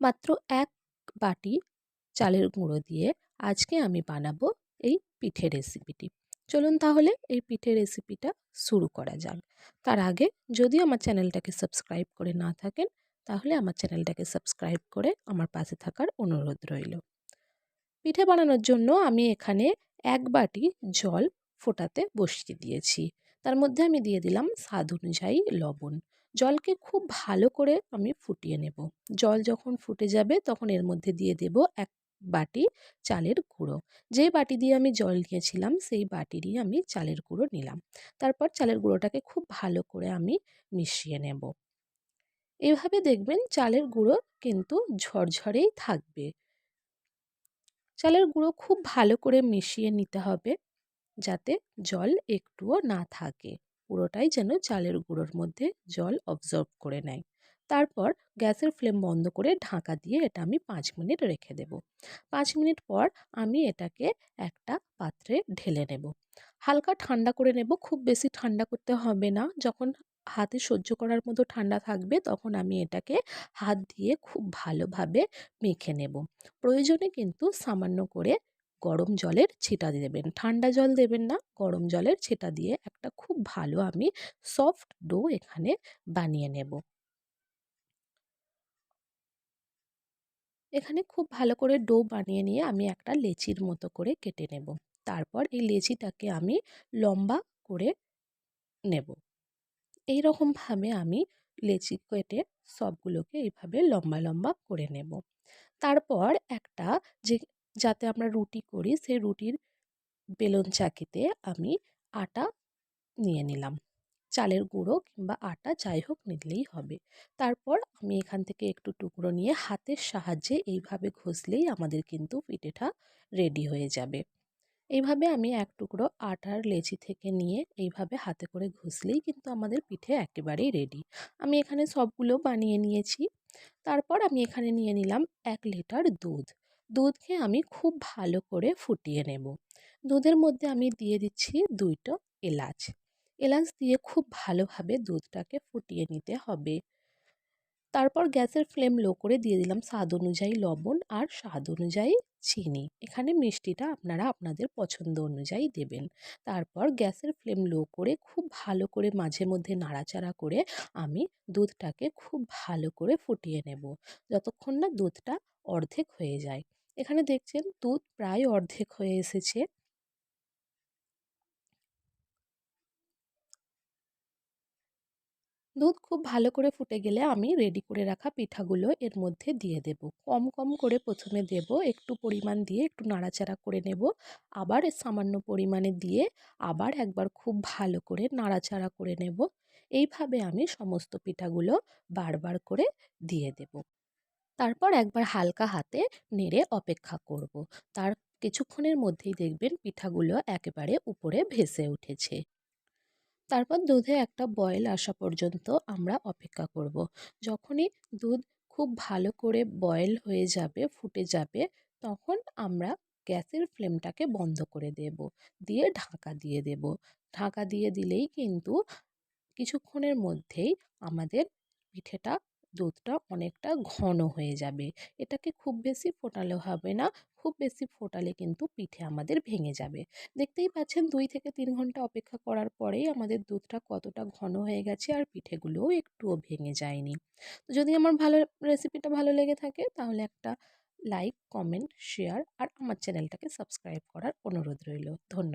মাত্র এক বাটি চালের গুঁড়ো দিয়ে আজকে আমি বানাবো এই পিঠে রেসিপিটি চলুন তাহলে এই পিঠে রেসিপিটা শুরু করা যাক। তার আগে যদি আমার চ্যানেলটাকে সাবস্ক্রাইব করে না থাকেন, তাহলে আমার চ্যানেলটাকে সাবস্ক্রাইব করে আমার পাশে থাকার অনুরোধ রইল। পিঠে বানানোর জন্য আমি এখানে এক বাটি জল ফোটাতে বসিয়ে দিয়েছি। তার মধ্যে আমি দিয়ে দিলাম স্বাদ অনুযায়ী লবণ। জলকে খুব ভালো করে আমি ফুটিয়ে নেব। জল যখন ফুটে যাবে তখন এর মধ্যে দিয়ে দেব এক বাটি চালের গুঁড়ো। যে বাটি দিয়ে আমি জল নিয়েছিলাম সেই বাটিরই আমি চালের গুঁড়ো নিলাম। তারপর চালের গুঁড়োটাকে খুব ভালো করে আমি মিশিয়ে নেব। এভাবে দেখবেন চালের গুঁড়ো কিন্তু ঝরঝরেই থাকবে। চালের গুঁড়ো খুব ভালো করে মিশিয়ে নিতে হবে যাতে জল একটুও না থাকে। পুরোটাই যেন চালের গুঁড়োর মধ্যে জল অবজর্ভ করে নেয়। তারপর গ্যাসের ফ্লেম বন্ধ করে ঢাকা দিয়ে এটা আমি পাঁচ মিনিট রেখে দেব। পাঁচ মিনিট পর আমি এটাকে একটা পাত্রে ঢেলে নেব। হালকা ঠান্ডা করে নেব, খুব বেশি ঠান্ডা করতে হবে না। যখন হাতে সহ্য করার মতো ঠান্ডা থাকবে, তখন আমি এটাকে হাত দিয়ে খুব ভালোভাবে মেখে নেব। প্রয়োজনে কিন্তু সামান্য করে গরম জলের ছিটা দিয়ে দেবেন। ঠান্ডা জল দেবেন না, গরম জলের ছিটা দিয়ে একটা খুব ভালো আমি সফট ডো এখানে বানিয়ে নেব। এখানে খুব ভালো করে ডো বানিয়ে নিয়ে আমি একটা লেচির মতো করে কেটে নেব। তারপর এই লেচিটাকে আমি লম্বা করে নেব। এই রকমভাবে আমি লেচি কেটে সবগুলোকে এইভাবে লম্বা লম্বা করে নেব। তারপর একটা যে যাতে আমরা রুটি করি, সেই রুটির বেলন চাকিতে আমি আটা নিয়ে নিলাম। চালের গুঁড়ো কিংবা আটা যাই হোক নিলেই হবে। তারপর আমি এখান থেকে একটু টুকরো নিয়ে হাতের সাহায্যে এইভাবে ঘষলেই আমাদের কিন্তু পিঠেটা রেডি হয়ে যাবে। এইভাবে আমি এক টুকরো আটার লেচি থেকে নিয়ে এইভাবে হাতে করে ঘষলেই কিন্তু আমাদের পিঠে একেবারেই রেডি। আমি এখানে সবগুলো বানিয়ে নিয়েছি। তারপর আমি এখানে নিয়ে নিলাম এক লিটার দুধ। দুধকে আমি খুব ভালো করে ফুটিয়ে নেব। দুধের মধ্যে আমি দিয়ে দিচ্ছি দুইটো এলাচ। এলাচ দিয়ে খুব ভালোভাবে দুধটাকে ফুটিয়ে নিতে হবে। তারপর গ্যাসের ফ্লেম লো করে দিয়ে দিলাম স্বাদ অনুযায়ী লবণ আর স্বাদ অনুযায়ী চিনি। এখানে মিষ্টিটা আপনারা আপনাদের পছন্দ অনুযায়ী দেবেন। তারপর গ্যাসের ফ্লেম লো করে খুব ভালো করে মাঝে মধ্যে নাড়াচাড়া করে আমি দুধটাকে খুব ভালো করে ফুটিয়ে নেব। যতক্ষণ না দুধটা অর্ধেক হয়ে যায়। এখানে দেখছেন দুধ প্রায় অর্ধেক হয়ে এসেছে। দুধ খুব ভালো করে ফুটে গেলে আমি রেডি করে রাখা পিঠাগুলো এর মধ্যে দিয়ে দেব। কম কম করে প্রথমে দেব, একটু পরিমাণ দিয়ে একটু নাড়াচাড়া করে নেব, আবার সামান্য পরিমাণে দিয়ে আবার একবার খুব ভালো করে নাড়াচাড়া করে নেব। এইভাবে আমি সমস্ত পিঠাগুলো বারবার করে দিয়ে দেব। তারপর একবার হালকা হাতে নেড়ে অপেক্ষা করব। তার কিছুক্ষণের মধ্যেই দেখবেন পিঠাগুলো একেবারে উপরে ভেসে উঠেছে। তারপর দুধে একটা বয়েল আসা পর্যন্ত আমরা অপেক্ষা করব। যখনই দুধ খুব ভালো করে বয়েল হয়ে যাবে, ফুটে যাবে, তখন আমরা গ্যাসের ফ্লেমটাকে বন্ধ করে দেব। দিয়ে ঢাকা দিয়ে দেব। ঢাকা দিয়ে দিলেই কিন্তু কিছুক্ষণের মধ্যেই আমাদের পিঠেটা দুধটা অনেকটা ঘন হয়ে যাবে। এটাকে খুব বেশি ফোটালে হবে না, খুব বেশি ফোটালে কিন্তু পিঠে আমাদের ভেঙে যাবে। দেখতেই পাচ্ছেন দুই থেকে তিন ঘণ্টা অপেক্ষা করার পরেই আমাদের দুধটা কতটা ঘন হয়ে গেছে আর পিঠেগুলোও একটুও ভেঙে যায়নি। তো যদি আমার ভালো রেসিপিটা ভালো লেগে থাকে তাহলে একটা লাইক কমেন্ট শেয়ার আর আমার চ্যানেলটাকে সাবস্ক্রাইব করার অনুরোধ রইল। ধন্যবাদ।